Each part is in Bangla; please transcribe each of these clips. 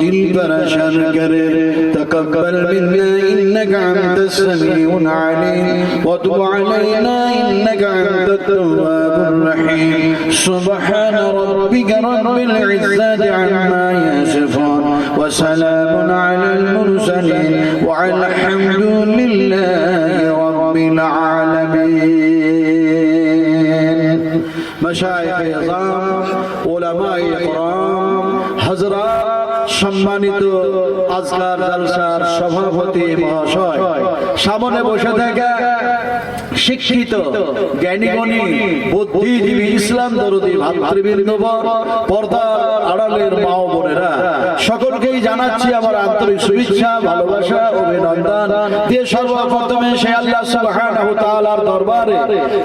دل پریشان کرے تقبل منا انك انت السميع العليم وتب علينا انك انت التواب الرحيم سبحان ربك رب العزة عما يصفون وسلام على المرسلين والحمد لله رب العالمين مشايخ عظام علماء قرآن সম্মানিত আজকার জলসার সভাপতি মহাশয় সামনে বসে থাকে। শিক্ষিত জ্ঞানীগণী বুদ্ধিজীবী ইসলাম দরদি আড়ালের মা বোনেরা, সকলকেই জানাচ্ছি আমার আন্তরিক শুভেচ্ছা, ভালোবাসা, অভিনন্দন। দিয়ে সর্বপ্রথমে সে আল্লাহ সুবহানাহু তাআলার দরবারে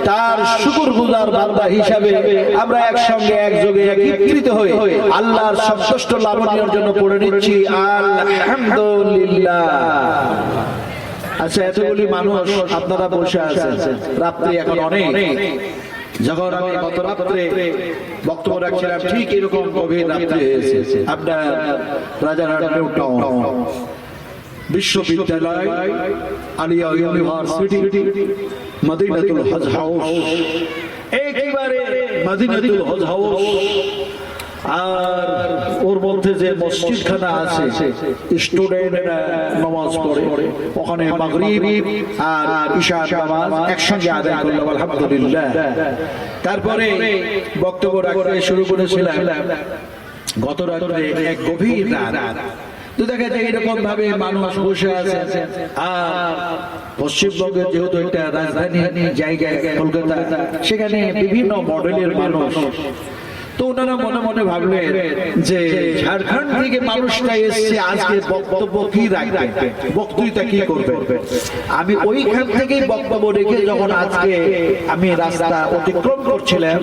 তার শুকরগুজার বান্দা হিসাবে আমরা একসঙ্গে একযোগে একত্রিত হয়ে আল্লাহর সন্তুষ্ট লাভনীয় জন্য পড়ে নিচ্ছি, আলহামদুলিল্লাহ। আচ্ছা এতগুলি মানুষ আপনারা বসে আছেন। রাত্রি এখন অনেক। যখন আমি গত রাত্রে বক্তব্য রাখছিলাম, ঠিক এরকম গভীর রাত্রি আপনার রাজারহাট টাউন বিশ্ববিদ্যালয়, আলিয়া ইউনিভার্সিটি মদিনাতুল হজ হাউস। একেবারে মদিনাতুল হজ হাউস। আর ওর মধ্যে যে মসজিদ খানা আছে স্টুডেন্টরা নামাজ পড়ে। ওখানে আর একসঙ্গে আদায় করলাম, আলহামদুলিল্লাহ। তারপরে বক্তব্য রাখতে শুরু করেছিলাম, গত রাত্রে এক গভীর রাত। তো দেখা যায় এরকম ভাবে মানুষ বসে আছে। আর পশ্চিমবঙ্গের যেহেতু একটা রাজধানী জায়গা, কলকাতা, সেখানে বিভিন্ন মডেলের মানুষ তো ওনারা মনে মনে ভাবলেন যে ঝাড়খণ্ড থেকে মানুষটা এসছে আজকে বক্তব্য কি রাখবে? বক্তৃতা কি করবে? আমি ওইখান থেকেই বক্তব্য রেখে যখন আজকে আমি রাস্তা অতিক্রম করছিলাম,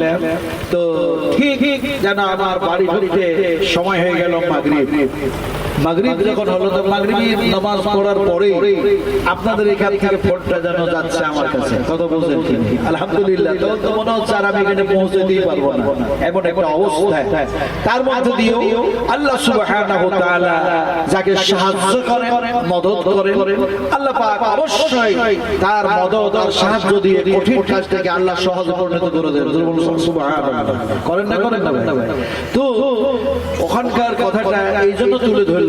তো ঠিক যেন আমার বাড়ি বাড়িতে সময় হয়ে গেল মাগরিব। মাগরিব যখন হলো তো মাগরিব নামাজ পড়ার পরে আপনাদের এখান থেকে ফোনটা যেন যাচ্ছে আমার কাছে। কত বলছেন আলহামদুলিল্লাহ। তো তো মনে হচ্ছে আর আমি এখানে পৌঁছে দিতে পারব না। এমন একটা অবস্থা। তার মধ্যে দিয়েও আল্লাহ সুবহানাহু তাআলা যাকে সাহায্য করেন মদত করেন আল্লাহ পাক অবশ্যই তার মদত আর সাহায্য দিয়ে কঠিন আল্লাহ সহজ পরিণত করে দেন। সুবহানাল্লাহ। করেন না করেন না তো ওখানকার কথাটা এই জন্য তুলে ধরলাম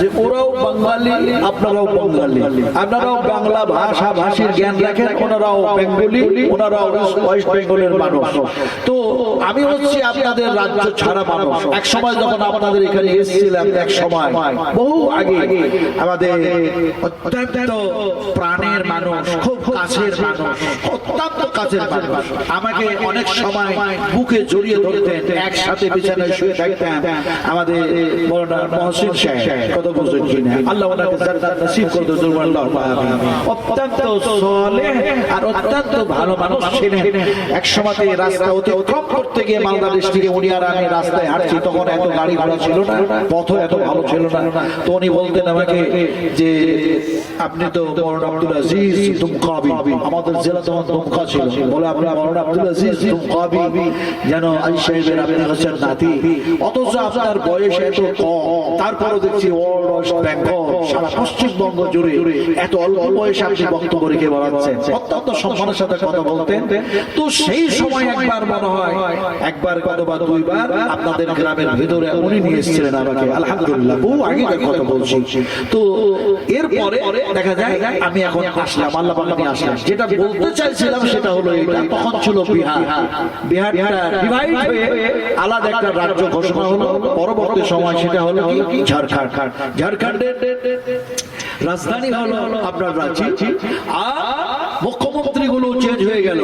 যে ওরাও বাঙালি, আপনারাও বাঙালি। আপনারাও বাংলা ভাষা ভাষীর জ্ঞান রাখেন, ওনারাও বেঙ্গলি, ওনারাও ওয়েস্ট বেঙ্গলের মানুষ। তো আমি হচ্ছি আপনাদের রাজ্য ছাড়া মানুষ। এক সময় যখন আপনাদের এখানে এসেছিলাম এক সময় বহু আগে, আমাদের অত্যন্ত প্রাণের মানুষ, খুব কাছের মানুষ, অত্যন্ত কাছের মানুষ। আমাকে অনেক সময় বুকে জড়িয়ে ধরতেন, একসাথে বিছানায় শুয়ে থাকতাম আমাদের মহসিন সাহেব, কত কিনা উনি ছিল বলতেন আমাকে যে, আপনি তো মৌলানা আব্দুল আজিজ আমাদের জেলা তখন দুমকা ছিল। বলে, আপনি মৌলানা আব্দুল আজিজ যেন অথচ আপনার বয়স এত কম। তারপরও দেখছি পশ্চিমবঙ্গ জুড়ে এত অল্প বয়সে আপনি বক্তব্য রেখে বেড়াচ্ছেন অত্যন্ত সম্মানের সাথে কথা বলতেন। তো সেই সময় একবার মনে হয়, একবার দুইবার আপনাদের গ্রামের ভেতরে উনি নিয়ে এসেছিলেন আমাকে। আলহামদুলিল্লাহ, বহু আগেকার কথা বলছি। তো এরপরে দেখা যায়, আমি এখন আসলাম, আল্লাহ আসলাম। যেটা বলতে চাইছিলাম সেটা হলো এটা। তখন ছিল বিহার। ডিভাইড হয়ে আলাদা একটা রাজ্য ঘোষণা হলো। পরবর্তী সময় সেটা হলো ঝাড়খণ্ড। ঝাড়খণ্ডের রাজধানী হলো আপনার রাঁচি। আর মুখ্যমন্ত্রী চেঞ্জ হয়ে গেল।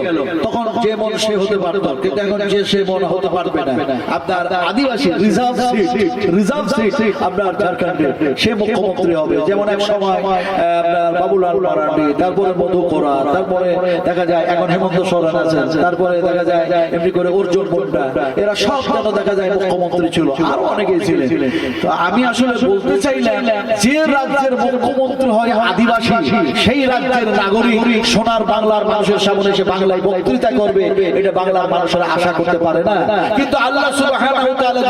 তখন যে মন সে হতে পারত। কিন্তু এখন যে সে মন হতে পারবে না। আপনার আদিবাসী রিজার্ভ সিট রিজার্ভ সিট আপনার ঝাড়খণ্ডে সে মুখ্যমন্ত্রী হবে। যেমন এক সময় আপনার বাবুলাল মারান্ডি তারপরে মধু কোরা তারপরে দেখা যায় এখন হেমন্ত সোরেন আছেন। তারপরে দেখা যায় এমনি করে অর্জুন মুন্ডা। এরা সব যেন দেখা যায় মুখ্যমন্ত্রী ছিল। আরও অনেকেই ছিলেন। তো আমি আসলে বলতে চাইলাম যে রাজ্যের মুখ্যমন্ত্রী হয় আদিবাসী সেই রাজ্যের নাগরিক সোনার বাংলার মানুষের সামনে এসে বাংলায় বক্তৃতা করবে, এটা বাংলার মানুষেরা আশা করতে পারে না। কিন্তু আল্লাহ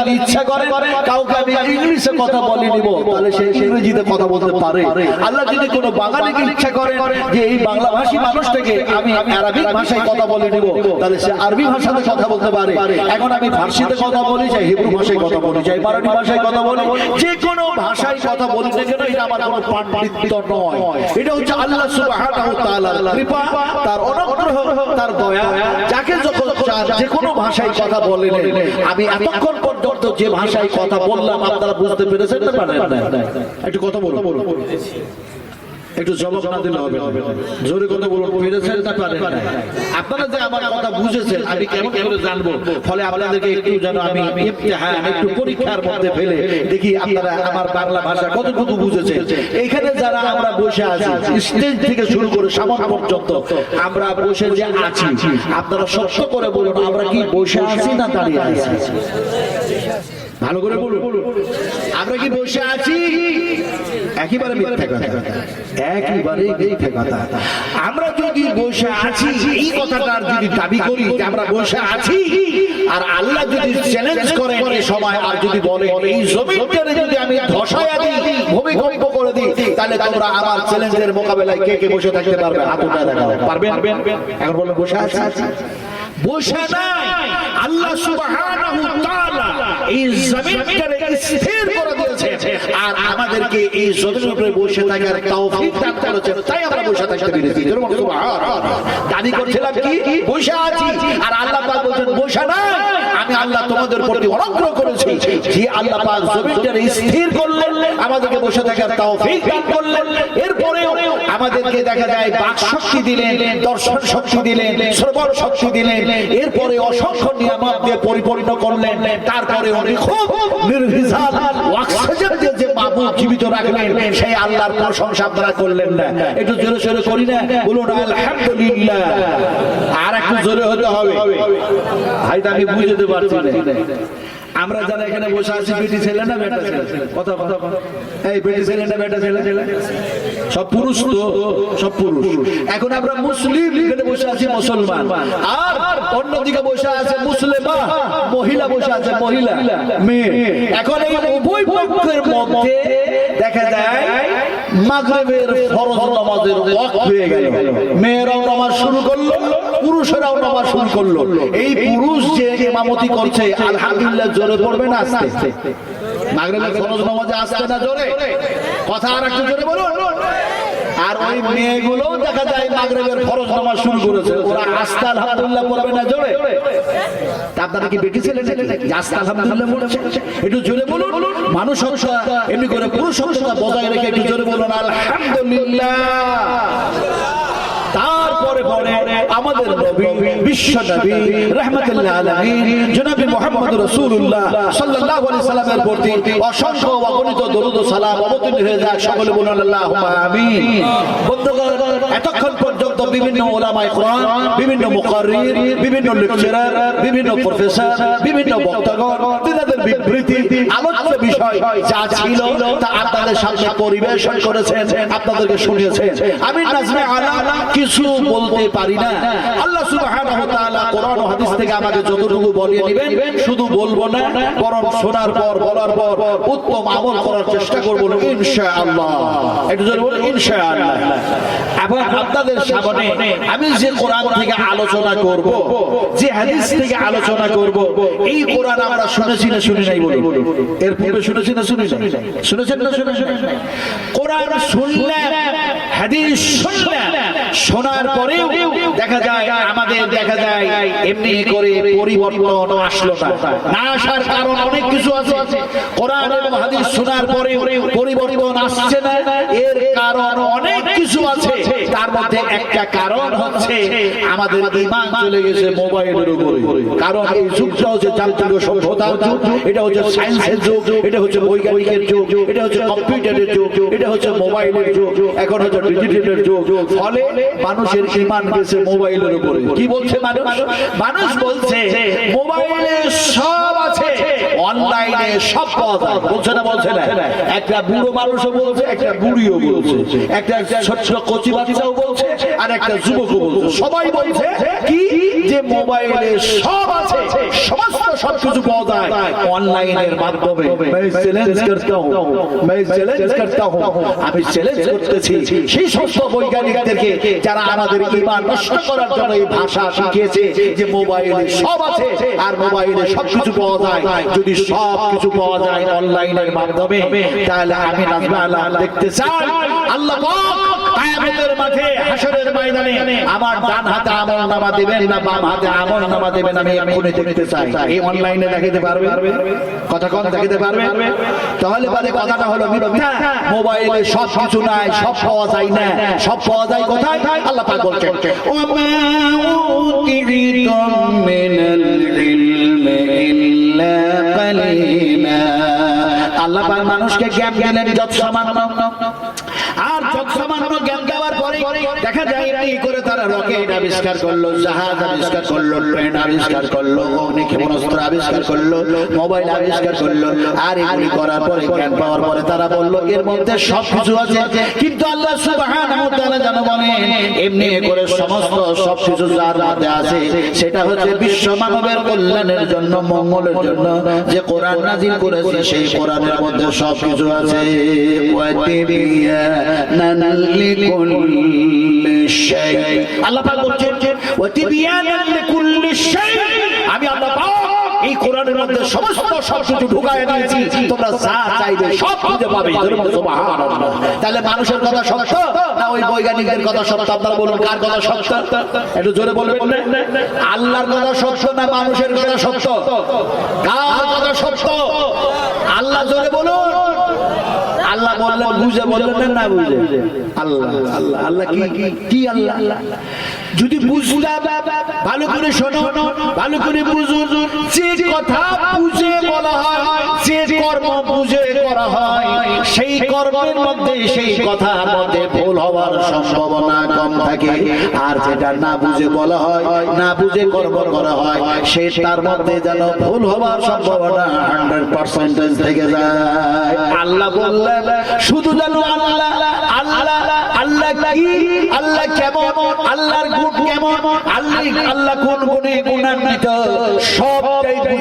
যদি ইচ্ছা করে, কাউকে আমি ইংলিশে কথা বলে নিব, তাহলে সে ইংরেজিতে কথা বলতে পারে। আল্লাহ যদি কোনো বাঙালিকে ইচ্ছা করে যে এই বাংলা ভাষী মানুষটাকে আমি আরবিক ভাষায় কথা বলে নিব, তাহলে সে আরবি ভাষাতে কথা বলতে পারে। এখন আমি ফার্সিতে কথা বলি চাই হিব্রু ভাষায় কথা বলি চাই মারাঠি ভাষায় কথা বলি, যে কোনো ভাষায় কথা বলি না এটা আমার কোনো পাণ্ডিত্য নয়। এটা হচ্ছে আল্লাহ সুবহানাহু ওয়া কৃপা, তার অনুগ্রহ তার দয়া, যাকে কোনো ভাষায় কথা বলেন আমি এতক্ষণ পর্যন্ত যে ভাষায় কথা বললাম, আপনারা বুঝতে পেরেছেন না একটু কথা বলুন। একটু জবাব না দিলে হবে জোরে কথা বলুন পেরেছেন না পারেন আপনারা যে আমার কথা বুঝেছেন, আমি কেমন করে জানব? ফলে আপনাদেরকে একটু যেন আমি একটু পরীক্ষার মধ্যে ফেলে দেখি আপনারা আমার বাংলা ভাষা কতটুকু বুঝেছেন। এখানে যারা আমরা বসে আছি, স্টেজ থেকে শুরু করে সামন পর্যন্ত আমরা বসে যে আছি, আপনারা সত্য করে বলুন, আমরা কি বসে আছি না দাঁড়িয়ে আছি? ভালো করে বলুন। আমরা কি বসে আছি? একেবারে মিথ্যা কথা। একেবারে মিথ্যা কথা। আমরা যদি বসে আছি, এই কথাটার যদি দাবি করি যে আমরা বসে আছি, আর আল্লাহ যদি চ্যালেঞ্জ করে এই সময় আর যদি বলে, এই জমিনটারে যদি আমি ধসায়া দিই, ভূমিকম্প করে দিই, তাহলে তোমরা আমার চ্যালেঞ্জের মোকাবেলায় কে কে বসে থাকতে পারবে? হাত উঠায় দেখাও। পারবেন? এখন বলে বসে আছি? বসে নাই। আল্লাহ সুবহানাহু তাআলা এই স্থির করে দিয়েছে। আর আমাদেরকে এই জমিনের উপরে বসে থাকার তৌফিক দান তাই আমরা বসে থাকতে পেরেছি। দাবি করছিলাম কি? বসে আছি। আর আল্লাহ পাক বলছেন বসে নাই। আমি আল্লাহ তোমাদের প্রতি অনুগ্রহ করেছি। যে আল্লাহ পাক স্থির করলেন আমাদেরকে বসে থাকার তৌফিক দান করলেন এরপরেও আমাদেরকে দেখা যায় বাক শক্তি দিলেন দর্শন শক্তি দিলেন শ্রবণ শক্তি দিলেন এরপরে অসংখ্য নিয়ামত দিয়ে পরিপূর্ণ করলেন তারপরে উনি খুব নির্বিঘাত অক্সিজেন দিয়ে যে বাবু জীবিত রাখলেন সেই আল্লাহর প্রশংসা আপনারা করলেন না। একটু জোরে জোরে করি না বলুন আলহামদুলিল্লাহ। আর একটু জোরে হতে হবে। হয়তো আমি বুঝতে পারছি না। আমরা যারা এখানে বসে আছি বেটি ছেলে না বেটা ছেলে। কথা কথা। এই বেটি ছেলে। না বেটা ছেলে ছেলে সব পুরুষ তো সব পুরুষ। এখন আমরা মুসলিম এখানে বসে আছি মুসলমান। আর অন্যদিকে বসে আছে মুসলিমা মহিলা বসে আছে মহিলা মেয়ে। এখন এই উভয় পক্ষের মধ্যে দেখা যায় মাগরিবের ফরজ নামাজের ওয়াক্ত হয়ে গেল। মেয়েরাও নামাজ শুরু করল, পুরুষেরাও নামাজ শুরু করল। এই পুরুষ যে ইমামতি করছে, আলহামদুলিল্লাহ জোরে পড়বে না আস্তে? মাগরিবের ফরজ নামাজে আসছে না কথা আর একটু জোরে বলুন। আর ওই মেয়েগুলো দেখা যায় মাগরেবের ফরজ নামাজ শুরু করেছে। ওরা আস্তে আলহামদুলিল্লাহ পড়বে না, জোরে? আপনারা কি ছেলে আলহামদুলিল্লাহ একটু জোরে বলুন। মানুষ এমনি করে পুরুষ বজায় রেখে একটু জোরে বলুন। আলহামদুলিল্লাহ। তারপরে পরে আমাদের নবী বন্ধুগণ, এতক্ষণ পর্যন্ত বিভিন্ন কোরআন, বিভিন্ন বিভিন্ন লেকচারার, বিভিন্ন প্রফেসর, বিভিন্ন বিবৃতি বিষয় যা ছিল তা আপনাদের সামনে পরিবেশন করেছেন, আপনাদেরকে শুনিয়েছেন। আমি কিছু বলতে পারি না। আল্লাহ আমি যে কোরআন থেকে আলোচনা করব, যে হাদিস থেকে আলোচনা করব, এই কোরআন আমরা শুনেছি না শুনি নাই বলুন। এর পূর্বে শুনেছি না শুনি শুনেছেন না শুনে শুনে কোরআন শুনলেন হাদিস শোনার পরেও দেখা যায়, আমাদের দেখা যায়, এমনি করে পরিবর্তন আসলো না। আসার কারণ অনেক কিছু আছে। কোরআন এবং হাদিস শোনার পরে পরিবর্তন আসছে না। এর কারণ অনেক কিছু আছে। তার মধ্যে একটা কারণ হচ্ছে আমাদের ইমান চলে গেছে মোবাইলের উপরে। কারণ এই যুগটা হচ্ছে যান্ত্রিক সভ্যতার যুগ এটা হচ্ছে সায়েন্সের যুগ এটা হচ্ছে বৈজ্ঞানিকের যুগ এটা হচ্ছে কম্পিউটারের যুগ এটা হচ্ছে মোবাইলের যুগ এখন হচ্ছে ডিজিটালের যুগ ফলে মানুষের ইমান গেছে মোবাইলের উপরে। কি বলছে মানুষ? মানুষ বলছে মোবাইলে সব আছে অনলাইনে সব পাওয়া যায়। বলছে না বলছে না। একটা বুড়ো মানুষও বলছে একটা বুড়িও বলছে। একটা ছোট্ট কচি বাচ্চাও বলছে আর একটা যুবকও বলছে সবাই বলছে কি যে মোবাইলে সব আছে সমস্ত সবকিছু পাওয়া যায় অনলাইনের মাধ্যমে मैं চ্যালেঞ্জ করতা हूं मैं চ্যালেঞ্জ করতা हूं আমি চ্যালেঞ্জ করতেছি সেই সমস্ত বৈজ্ঞানিকদেরকে যারা আমাদের ঈমান নষ্ট করার জন্য এই ভাষা শিখিয়েছে যে মোবাইলে সব আছে আর মোবাইলে সবকিছু পাওয়া যায় যদি সব কিছু পাওয়া যায় অনলাইনের মাধ্যমে তাহলে আমি নাজমা আল্লাহ দেখতে চাই আল্লাহ পাক কিয়ামতের মাঠে হাসরের ময়দানে আমার ডান হাতে আমল নামা দিবেন না বাম হাতে আমল নামা দিবেন আমি দেখতে চাই। এই অনলাইনে দেখাতে পারবে কথা দেখাতে পারবে তাহলে কথাটা হলো মিথ্যা। মোবাইলে সব কিছু নাই, সব পাওয়া যায় না। সব পাওয়া যায় কোথায়? আল্লাহ পাক উতিরিতুম মিনাল ইল্লা কালিলা। আল্লাহ পাক মানুষকে জ্ঞান দিলেন যত সামান্য আর যত সামান্য জ্ঞান পরে দেখা যায় এমনি করে তারা রকেট আবিষ্কার করল জাহাজ আবিষ্কার করল ট্রেন আবিষ্কার করল অগ্নি ক্ষেপণাস্ত্র আবিষ্কার করল মোবাইল আবিষ্কার করল আর এগুলি করার পরে জ্ঞান পাওয়ার পরে তারা বলল এর মধ্যে সব কিছু আছে কিন্তু আল্লাহ সুবহানাহু ওয়া তাআলা যেন বলেন এমনি করে সমস্ত সব কিছু যার মধ্যে আছে সেটা হচ্ছে বিশ্ব মানবের কল্যাণের জন্য মঙ্গলের জন্য যে কোরআন নাজিল করেছে সেই কোরআনের মধ্যে সব কিছু আছে। ওয়াতিবিয়ানান আল্লাহ আমি এই তোমরা তাহলে মানুষের কথা না ওই বৈজ্ঞানিকের কথা আপনারা বলুন কথা একটু জোরে আল্লাহর কথা সত্য না মানুষের কথা সত্য? কার কথা সত্য? আল্লাহ জোরে বলুন। আল্লাহ বললেন বুঝে বললেন না বুঝে? আল্লাহ আল্লাহ আল্লাহ কি কি- আল্লাহ? যদি বুঝলাম, ভালো করে শোনো, ভালো করে বুঝুন যে কথা বুঝে বলা হয়, যে কর্ম বুঝে করা হয়, সেই কর্মের মধ্যে সেই কথার মধ্যে ভুল হওয়ার সম্ভাবনা কম থাকে। আর যেটা না বুঝে বলা হয়, না বুঝে কর্ম করা হয়, সে তার মধ্যে যেন ভুল হওয়ার সম্ভাবনা হান্ড্রেড পার্সেন্টেজ থেকে যায়। আল্লাহ বললেন, শুধু যেন আল্লাহ আল্লাহ আল্লাহ কি, আল্লাহ কেমন কেমন আল্লাহ আল্লাহ কোন গুণে গুণান্বিত? সবটাই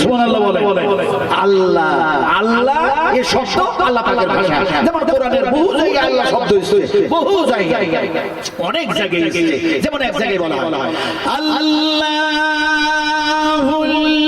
সুবহানাল্লাহ বলে আল্লাহ। আল্লাহ এই শব্দ আল্লাহ পাকের ভাষা। যেমন কোরআনের বহু জায়গায় আল্লাহ শব্দ এসেছে। বহু জায়গায়। অনেক জায়গায় এসেছে। যেমন এক জায়গায় বলা হয়। আল্লাহুল্লাযী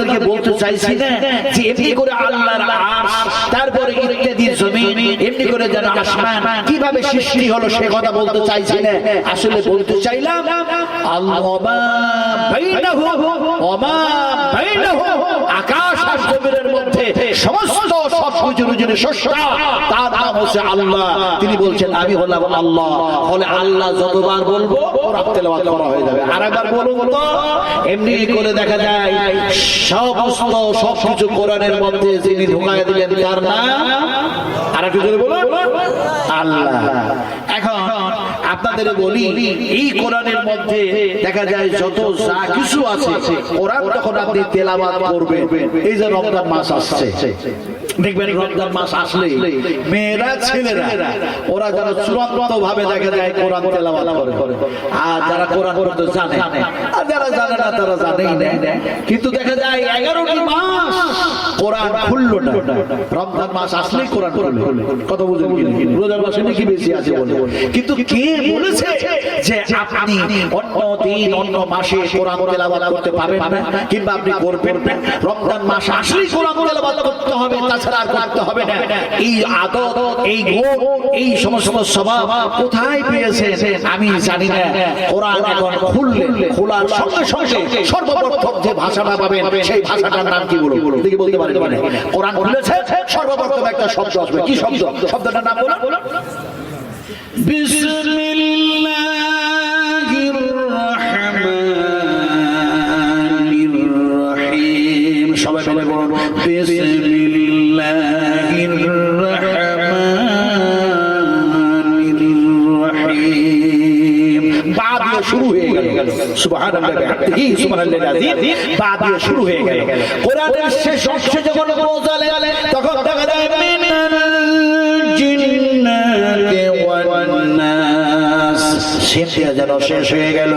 আপনাদেরকে বলতে চাইছি না যে এমনি করে আল্লাহর আরশ তারপরে ইত্যাদি জমিন এমনি করে যেন আসমান কীভাবে সৃষ্টি হলো সে কথা বলতে চাইছি না আসলে বলতে চাইলাম আল্লাহ বাইনাহু ওয়া মা বাইনাহু আকাশ আর জমিনের মধ্যে সমস্ত সব কিছুর যিনি স্রষ্টা তার নাম হচ্ছে আল্লাহ। তিনি বলছেন, আমি হলাম আল্লাহ। ফলে আল্লাহ যতবার বলব হয়ে যাবে। বলুন তো, এমনি করে দেখা যায়, সমস্ত সব কিছু কোরআনের মধ্যে যিনি দিলেন, তার নাম? আর একটু বলুন। আল্লাহ। এখন আপনাদের বলি, এই কোরআনের মধ্যে দেখা যায় যত যা কিছু আছে, কোরআন তখন আপনি তেলাওয়াত করবেন। এই যে রমজান মাস আসছে, দেখবেন রমজান মাস আসলে মেয়েরা, ছেলেরা, ওরা যারা চূড়ান্ত ভাবে দেখা যায় কোরআন তেলাওয়াত করে। আর যারা কোরআন পড়তে জানে, আর যারা জানে না, তারা জানেই না। কিন্তু দেখা যায় এগারোটি মাস কোরআন খুললো না রমজান মাস আসলেই কোরআন খুললো। কথা বুঝলেন কি রোজার মাসে নাকি বেশি আছে বলে। কিন্তু কে বলেছে যে আপনি অন্য দিন, অন্য মাসে কোরআন তেলাওয়াত করতে পারবেন না, কিংবা আপনি করবেন না? রমজান মাস আসলেই কোরআন তেলাওয়াত করতে হবে, তাছাড়া আর করতে হবে না। এই আদত এই গুণ, এই সমস্ত স্বভাব কোথায় পেয়েছে আমি জানি না। কোরআন এখন খুললে, খোলার সঙ্গে সঙ্গে সর্বপ্রথম যে ভাষাটা পাবেন, সেই ভাষাটার নাম কি বলব দেখি বলতে করতে পারে কোরআন খুলেছে সর্বপ্রথম একটা শব্দ আসবে। কি শব্দ? শব্দটার নাম বলুন। বিসমি সুবহানাল্লাহ বিহামদিহি, সুবহানাল্লাহ দিয়ে শুরু হয়ে গেল। যখন পৌঁছালে, তখন যেন শেষ হয়ে গেল।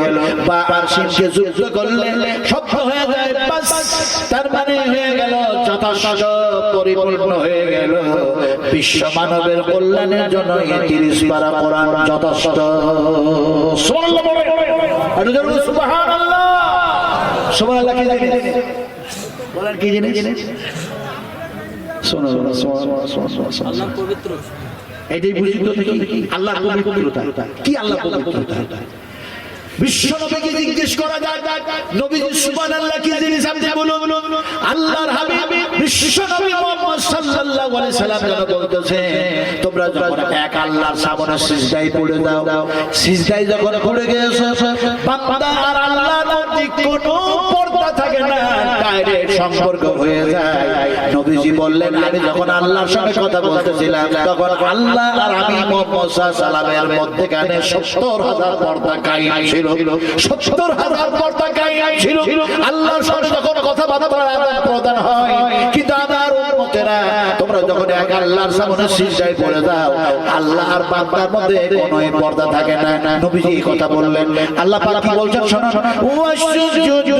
বা আর সিমকে যুদ্ধ করলে শব্দ হয়ে তার মানে হয়ে গেল যথাযথ পরিপূর্ণ হয়ে গেল। বিশ্ব মানবের কল্যাণের জন্য তিরিশ পারা কোরআন যথেষ্ট। সুবহানাল্লাহ। কি কি শোনো এটাই বুঝি তো আল্লাহ পবিত্রতা। কি আল্লাহ পবিত্রতা? বিশ্ব নবীকে জিজ্ঞেস করা যায় নবীজি সুবহানাল্লাহ কি জিনিস আপনি বলুন? আল্লাহর হাবিব বিশ্ব নবী মুহাম্মদ সাল্লাল্লাহু তোমরা এক আল্লাহর সামনে পড়ে দাও সিজদায় যখন পড়ে গেছো কোনো পর্দা থাকে না, ডাইরেক্ট সম্পর্ক হয়ে যায়। নবীজি বললেন, আমি যখন আল্লাহর সঙ্গে কথা বলতেছিলাম, তখন আল্লাহ আর আমি মোহাম্মদ সাল্লামের মধ্যেখানে সত্তর হাজার পর্দা কায়েম ছিল। সত্তর হাজার পর্দা কায়েম ছিল। আল্লাহর সঙ্গে যখন কথা প্রদান হয়, কিন্তু আমার উম্মতেরা, তোমরা যখন এক আল্লাহর সামনে সিজদায় পড়ে দাও আল্লাহ আর বান্দার মধ্যে কোনো পর্দা থাকে না। নবীজি কথা বললেন। আল্লাহ পাক বলছেন শোনো? ওয়াখতারিম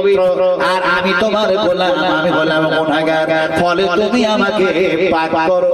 পবিত্র আর আমি তোমার বললাম আমি গোলাম গুনাহগার ফলে তুমি আমাকে পাক করো